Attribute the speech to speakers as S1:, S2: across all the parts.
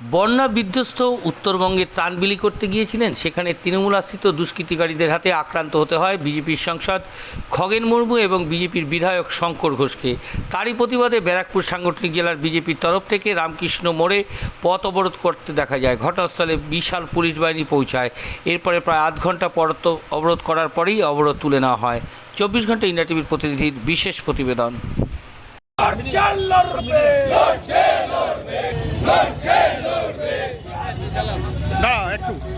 S1: বন্যা বিধ্বস্ত উত্তরবঙ্গে ত্রাণ বিলি করতে গিয়েছিলেন। সেখানে তৃণমূল আশ্রিত দুষ্কৃতিকারীদের হাতে আক্রান্ত হতে হয় বিজেপির সাংসদ খগেন মুর্মু এবং বিজেপির বিধায়ক শঙ্কর ঘোষকে। তারই প্রতিবাদে ব্যারাকপুর সাংগঠনিক জেলার বিজেপির তরফ থেকে রামকৃষ্ণ মোড়ে পথ অবরোধ করতে দেখা যায়। ঘটনাস্থলে বিশাল পুলিশ বাহিনী পৌঁছায়। এরপরে প্রায় আধ ঘণ্টা পরত অবরোধ করার পরেই অবরোধ তুলে নেওয়া হয়। চব্বিশ ঘণ্টা ইন্ডিয়া টিভির প্রতিনিধির বিশেষ প্রতিবেদন।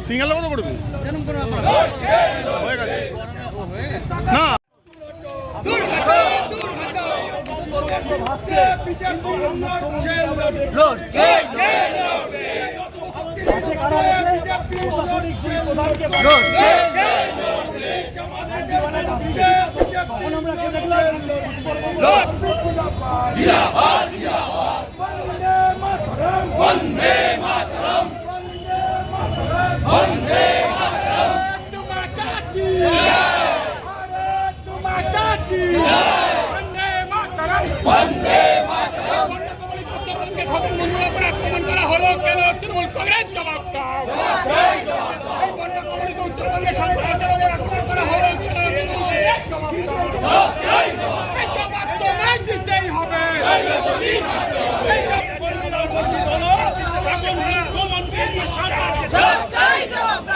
S2: সিঙ্গেল কত করবি? হয়ে গেছে। না।
S3: প্রশাসনিক যে প্রধানকে
S4: আক্রমণ করা হলো কেন তৃণমূল কংগ্রেস জবাব দাও এই বন্যা কবলিত উত্তরবঙ্গে সন্ত্রাসের উপর আক্রমণ করা হলো কেন তৃণমূল কংগ্রেস জবাব দাও এই জবাব তোমায় দিতেই হবে এই জবাব পরিষ্কার বলছি বলো, এখন মুখ্যমন্ত্রী সারা দেশে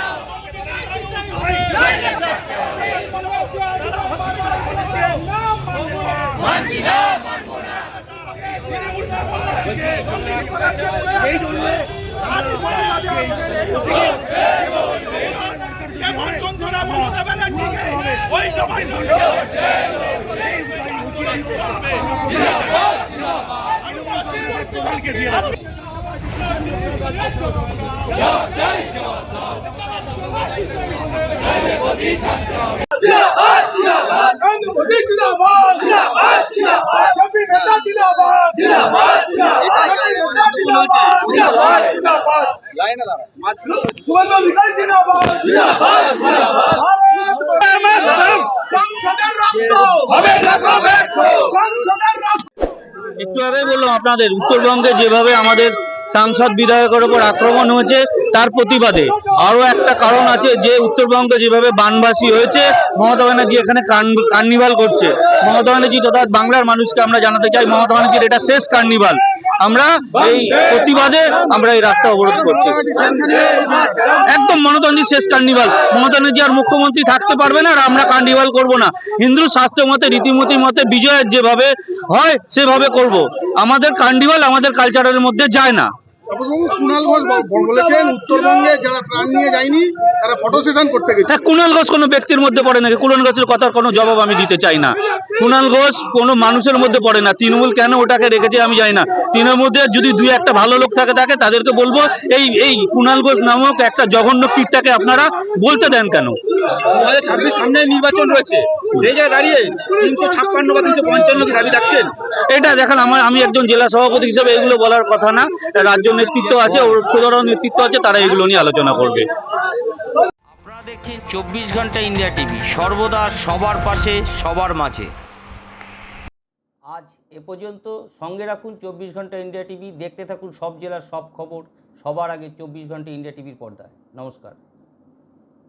S4: জবাব দিতে
S2: প্রধানকে দিয়ে
S3: জিন্দাবাদ। জিন্দাবাদ জিন্দাবাদ জিন্দাবাদ।
S5: একটু আগেই বললাম আপনাদের উত্তরবঙ্গে যেভাবে আমাদের সাংসদ বিধায়কের ওপর আক্রমণ হয়েছে তার প্রতিবাদে। আরও একটা কারণ আছে যে উত্তরবঙ্গে যেভাবে বানবাসী হয়েছে মমতা ব্যানার্জি এখানে কার্নিভাল করছে। মমতা ব্যানার্জি তথা বাংলার মানুষকে আমরা জানাতে চাই মমতা ব্যানার্জির এটা শেষ কার্নিভাল। আমরা এই প্রতিবাদে আমরা এই রাস্তা অবরোধ করছি। একদম মমতা ব্যানার্জির শেষ কার্নিভাল মমতা ব্যানার্জি আর মুখ্যমন্ত্রী থাকতে পারবে না আর আমরা কার্নিভাল করব না। হিন্দু শাস্ত্র মতে, রীতিমতি মতে, বিজয়ের যেভাবে হয়, সেভাবে করব। আমাদের কার্নিভাল আমাদের কালচারের মধ্যে যায় না।
S2: কুণাল ঘোষ বলেছেন উত্তরবঙ্গে যারা ত্রাণ নিয়ে যায়নি তারা ফটো সেশন করতে গেছে।
S5: হ্যাঁ কুণাল ঘোষ কোনো ব্যক্তির মধ্যে পড়ে নাকি? কুণাল ঘোষের কথার কোনো জবাব আমি দিতে চাই না। কুণাল ঘোষ কোনো মানুষের মধ্যে পড়ে না। তৃণমূল কেন ওটাকে রেখেছে আমি জানি না। তৃণমূল মধ্যে যদি দুই একটা ভালো লোক থাকে থাকে তাদেরকে বলব এই এই কুণাল ঘোষ নামক একটা জঘন্য কীটটাকে আপনারা বলতে দেন কেন?
S2: দু হাজার ছাব্বিশ সামনে নির্বাচন রয়েছে। সেই জায়গায় দাঁড়িয়ে তিনশো ছাপ্পান্ন বা তিনশো পঞ্চান্ন কি দাবি রাখছেন?
S5: এটা দেখেন আমার আমি একজন জেলা সভাপতি হিসেবে এগুলো বলার কথা না। রাজ্য নেতৃত্ব আছে ঊর্ধ্বতন নেতৃত্ব আছে তারা এগুলো নিয়ে আলোচনা করবে।
S1: আপনারা দেখছেন চব্বিশ ঘণ্টা ইন্ডিয়া টিভি সর্বদা সবার পাশে সবার মাঝে। আজ এ পর্যন্ত সঙ্গে রাখুন চব্বিশ ঘণ্টা ইন্ডিয়া টিভি দেখতে থাকুন সব জেলার সব খবর সবার আগে চব্বিশ ঘণ্টা ইন্ডিয়া টিভির পর্দায়। নমস্কার।